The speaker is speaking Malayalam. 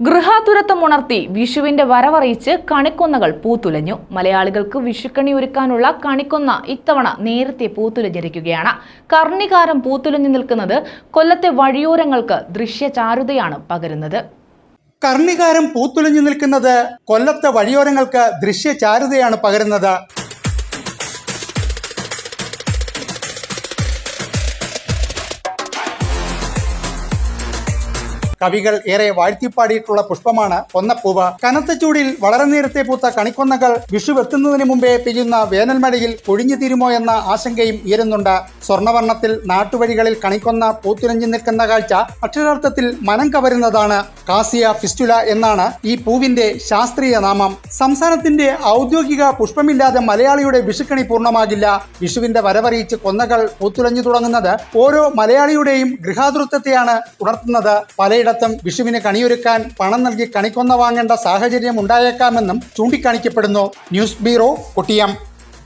ഗൃഹാതുരത്വമുണർത്തി വിഷുവിന്റെ വരവറിയിച്ച് കണിക്കൊന്നകൾ പൂത്തുലഞ്ഞു. മലയാളികൾക്ക് വിഷുക്കണി ഒരുക്കാനുള്ള കണിക്കൊന്ന ഇത്തവണ നേരത്തെ പൂത്തുലഞ്ഞിരിക്കുകയാണ്. കർണികാരം പൂത്തുലഞ്ഞു നിൽക്കുന്നത് കൊല്ലത്തെ വഴിയോരങ്ങൾക്ക് ദൃശ്യചാരുതയാണ് പകരുന്നത്. കർണികാരം പൂത്തുലഞ്ഞു നിൽക്കുന്നത് കൊല്ലത്തെ വഴിയോരങ്ങൾക്ക് ദൃശ്യചാരുതയാണ് പകരുന്നത്. കവികൾ ഏറെ വാഴ്ത്തിപ്പാടിയിട്ടുള്ള പുഷ്പമാണ് കൊന്നപ്പൂവ് കനത്ത ചൂടിൽ വളരെ നേരത്തെ പൂത്ത കണിക്കൊന്നകൾ വിഷു എത്തുന്നതിന് മുമ്പേ പെയ്യുന്ന വേനൽമഴയിൽ കൊഴിഞ്ഞു തീരുമോ എന്ന ആശങ്കയും ഉയരുന്നുണ്ട്. സ്വർണവർണത്തിൽ നാട്ടുവഴികളിൽ കണിക്കൊന്ന പൂത്തുലഞ്ഞു നിൽക്കുന്ന കാഴ്ച അക്ഷരാർത്ഥത്തിൽ മനം കവരുന്നതാണ്. കാസിയ ഫിസ്റ്റുല എന്നാണ് ഈ പൂവിന്റെ ശാസ്ത്രീയ നാമം. സംസ്ഥാനത്തിന്റെ ഔദ്യോഗിക പുഷ്പമില്ലാതെ മലയാളിയുടെ വിഷുക്കണി പൂർണമാകില്ല. വിഷുവിന്റെ വരവറിയിച്ച് കൊന്നകൾ പൂത്തുലഞ്ഞു തുടങ്ങുന്നത് ഓരോ മലയാളിയുടെയും ഗൃഹാതൃത്വത്തെയാണ് ഉണർത്തുന്നത്. പലയിടത്തും വിഷുവിന് കണിയൊരുക്കാൻ പണം നൽകി കണിക്കൊന്ന വാങ്ങേണ്ട സാഹചര്യം ഉണ്ടായേക്കാമെന്നും ചൂണ്ടിക്കാണിക്കപ്പെടുന്നു. News bureau Kottiyam.